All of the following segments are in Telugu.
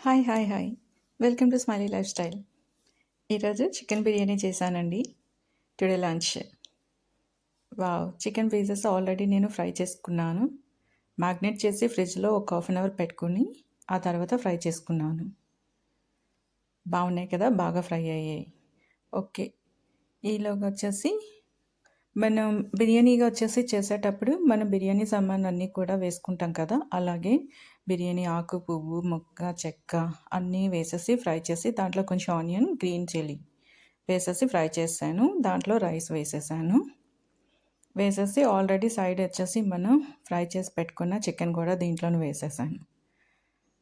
Hi hi hi welcome to smiley lifestyle ఈరోజు చికెన్ బిర్యానీ చేశానండి. Today lunch wow chicken pieces already నేను ఫ్రై చేసుకున్నాను. మ్యాగ్నెట్ చేసి ఫ్రిడ్జ్లో ఒక హాఫ్ అన్ అవర్ పెట్టుకుని ఆ తర్వాత ఫ్రై చేసుకున్నాను. బాగున్నాయి కదా బాగా ఫ్రై అయ్యాయి. ఓకే ఈలోగా వచ్చేసి మనం బిర్యానీగా వచ్చేసి చేసేటప్పుడు మనం బిర్యానీ సామాన్ అన్నీ కూడా వేసుకుంటాం కదా. అలాగే బిర్యానీ ఆకు పువ్వు మొక్క చెక్క అన్నీ వేసేసి ఫ్రై చేసి దాంట్లో కొంచెం ఆనియన్ గ్రీన్ చిల్లీ వేసేసి ఫ్రై చేశాను. దాంట్లో రైస్ వేసేసాను. వేసేసి ఆల్రెడీ సైడ్ వచ్చేసి మనం ఫ్రై చేసి పెట్టుకున్న చికెన్ కూడా దీంట్లోనే వేసేసాను.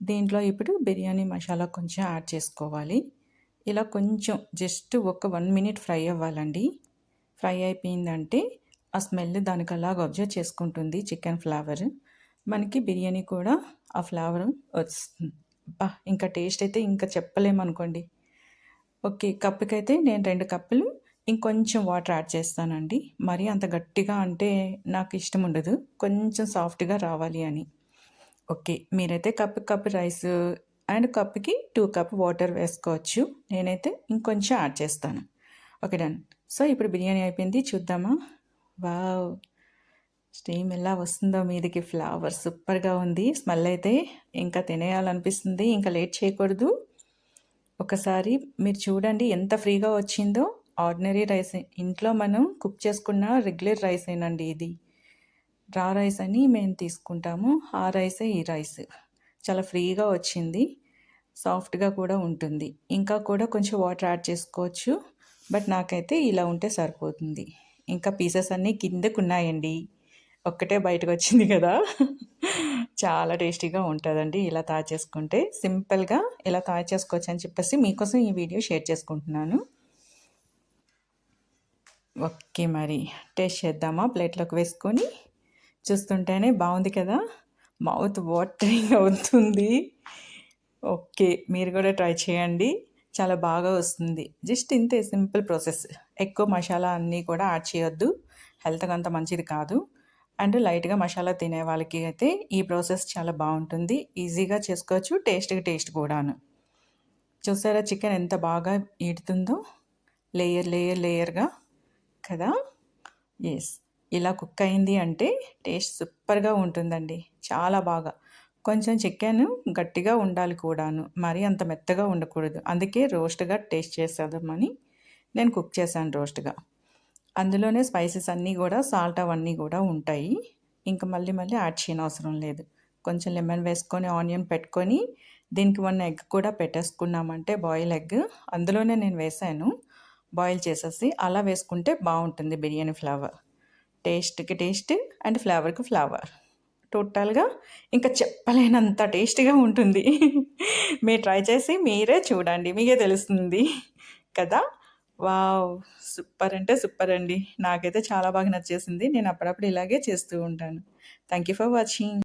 దీంట్లో ఇప్పుడు బిర్యానీ మసాలా కొంచెం యాడ్ చేసుకోవాలి. ఇలా కొంచెం జస్ట్ ఒక వన్ మినిట్ ఫ్రై అవ్వాలండి. ఫ్రై అయిపోయిందంటే ఆ స్మెల్ దానికి అలాగ అబ్జర్వ్ చేసుకుంటుంది చికెన్ ఫ్లేవర్. మనకి బిర్యానీ కూడా ఆ ఫ్లేవర్ వస్తుంది. బా ఇంకా టేస్ట్ అయితే ఇంకా చెప్పలేమనుకోండి. ఓకే కప్పుకైతే నేను రెండు కప్పులు ఇంకొంచెం వాటర్ యాడ్ చేస్తానండి. మరీ అంత గట్టిగా అంటే నాకు ఇష్టం ఉండదు. కొంచెం సాఫ్ట్గా రావాలి అని. ఓకే మీరైతే కప్పు కప్పు రైస్ అండ్ కప్కి టూ కప్ వాటర్ వేసుకోవచ్చు. నేనైతే ఇంకొంచెం యాడ్ చేస్తాను. Okay done. సో ఇప్పుడు బిర్యానీ అయిపోయింది చూద్దామా? వావ్! స్టీమ్ ఎలా వస్తుందో మీదికి ఫ్లవర్ సూపర్గా ఉంది. స్మెల్ అయితే ఇంకా తినేయాలనిపిస్తుంది ఇంకా లేట్ చేయకూడదు. ఒకసారి మీరు చూడండి ఎంత ఫ్రీగా వచ్చిందో. ఆర్డినరీ రైస్ ఇంట్లో మనం కుక్ చేసుకున్న రెగ్యులర్ రైస్ ఏనండి ఇది. రా రైస్ అని మేము తీసుకుంటాము ఆ రైసే ఈ రైస్. చాలా ఫ్రీగా వచ్చింది సాఫ్ట్గా కూడా ఉంటుంది. ఇంకా కూడా కొంచెం వాటర్ యాడ్ చేసుకోవచ్చు. బట్ నాకైతే ఇలా ఉంటే సరిపోతుంది. ఇంకా పీసెస్ అన్నీ కిందకు ఉన్నాయండి ఒక్కటే బయటకు వచ్చింది కదా. చాలా టేస్టీగా ఉంటుందండి ఇలా తయారు చేసుకుంటే సింపుల్గా ఇలా తయారు చేసుకోవచ్చు అని చెప్పేసి మీకోసం ఈ వీడియో షేర్ చేసుకుంటున్నాను. ఓకే మరి. టేస్ట్ చేద్దామా? ప్లేట్లోకి వేసుకొని చూస్తుంటేనే బాగుంది కదా. మౌత్ వాటరింగ్ అవుతుంది. ఓకే మీరు కూడా ట్రై చేయండి. చాలా బాగా వస్తుంది. జస్ట్ ఇంతే సింపుల్ ప్రాసెస్. ఎక్కువ మసాలా అన్నీ కూడా యాడ్ చేయొద్దు. హెల్త్కి అంత మంచిది కాదు. అండ్ లైట్గా మసాలా తినే వాళ్ళకి అయితే ఈ ప్రాసెస్ చాలా బాగుంటుంది. ఈజీగా చేసుకోవచ్చు. టేస్ట్గా టేస్ట్ కూడాను. చూసారా చికెన్ ఎంత బాగా ఈడుతుందో? లేయర్ లేయర్ లేయర్గా కదా? ఎస్ ఇలా కుక్ అయింది అంటే టేస్ట్ సూపర్గా ఉంటుందండి. చాలా బాగా. కొంచెం చికెన్ గట్టిగా ఉండాలి కూడాను. మరీ అంత మెత్తగా ఉండకూడదు. అందుకే రోస్ట్గా టేస్ట్ చేసేద్దామని నేను కుక్ చేశాను రోస్ట్గా. అందులోనే స్పైసెస్ అన్నీ కూడా సాల్ట్ అవన్నీ కూడా ఉంటాయి. ఇంకా మళ్ళీ మళ్ళీ యాడ్ చేయని అవసరం లేదు. కొంచెం లెమన్ వేసుకొని ఆనియన్ పెట్టుకొని దీనికి వన్ ఎగ్ కూడా పెట్టేసుకున్నామంటే బాయిల్ ఎగ్. అందులోనే నేను వేసాను. బాయిల్ చేసేసి అలా వేసుకుంటే బాగుంటుంది బిర్యానీ ఫ్లేవర్. టేస్ట్కి టేస్ట్ అండ్ ఫ్లేవర్కి ఫ్లేవర్. టోటల్గా ఇంకా చెప్పలేనంత టేస్టీగా ఉంటుంది. మీరు ట్రై చేసి మీరే చూడండి మీకే తెలుస్తుంది కదా? వావ్! సూపర్ అంటే సూపర్ అండి. నాకైతే చాలా బాగా నచ్చేసింది. నేను అప్పుడప్పుడు ఇలాగే చేస్తూ ఉంటాను. Thank you for watching.